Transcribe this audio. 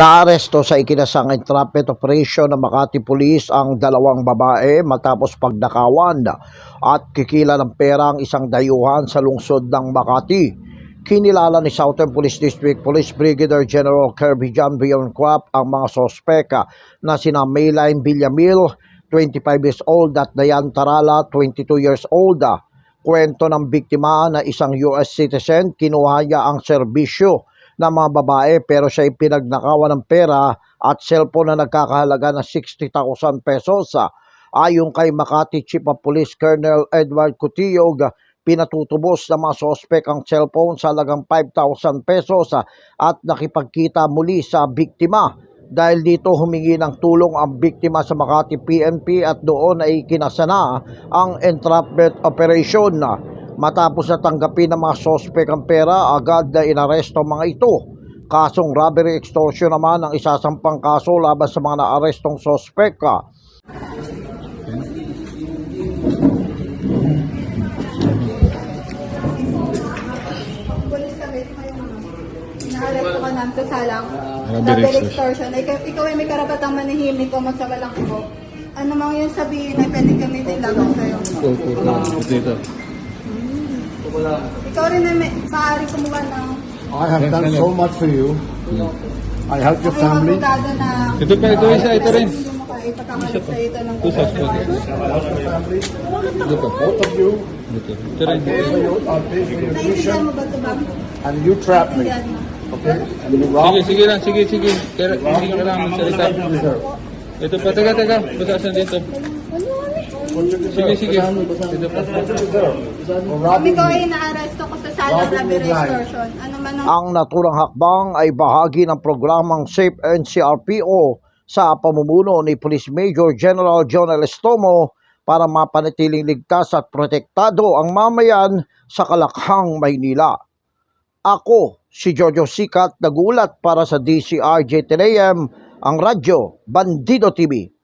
Naaresto sa ikinasang entrapment operation ng Makati Police ang dalawang babae matapos pagnakawan at kikila ng pera ang isang dayuhan sa lungsod ng Makati. Kinilala ni Southern Police District Police Brigadier General Kirby John Bionquap ang mga sospeka na sina Mayline Villamil, 25 years old at Dayan Tarala, 22 years old. Kwento ng biktima na isang US citizen, kinuha niya ang serbisyo ng mga babae pero siya ay pinagnakawan ng pera at cellphone na nagkakahalaga ng 60,000 pesos. Ayon kay Makati Chief of Police Colonel Edward Cutiyog, pinatutubos ng mga sospek ang cellphone sa halagang 5,000 pesos at nakipagkita muli sa biktima. Dahil dito humingi ng tulong ang biktima sa Makati PNP at doon ay kinasana ang entrapment operation. Matapos na tanggapin ng mga sospek ang pera, agad na inaresto ang mga ito. Kasong robbery extortion naman ang isasampang kaso laban sa mga naarestong sospek. Inaarap ko sa salang. Robbery extortion. extortion. Ikaw, ikaw ay may karapatang manahimik o magsawalang ko. Ano mang yung sabihin ay pwede kami nilaban sa'yo. Dito. Ikaw rin ay may maaari kumuha ng I have done so much for you. I helped your family. abogado na Ito pa, ito isa, ito rin. ipagkakalit sa ito ng Ito sa Ito pa. Both of you. Ito. Ito rin. I'll pay for your Naintindihan mo tuition. ba ito ba? And you trapped me. Naintindihan mo. Okay? And you Sige, robbed sige lang, sige, sige. Kaya, hindi ka kailangan magsalita. Ito pa, taga, taga. Basasan dito. Sige, sige. Ito pa. ikaw me. ay naaresto ko sa salang Robbery extortion, ano man ang Ang naturang hakbang ay bahagi ng programang SAFE NCRPO sa pamumuno ni Police Major General John Estomo para mapanatiling ligtas at protektado ang mamayan sa Kalakhang, Maynila. Ako, si Jojo Sikat, nagulat para sa DCRJ 10 AM, ang radyo Bandido TV.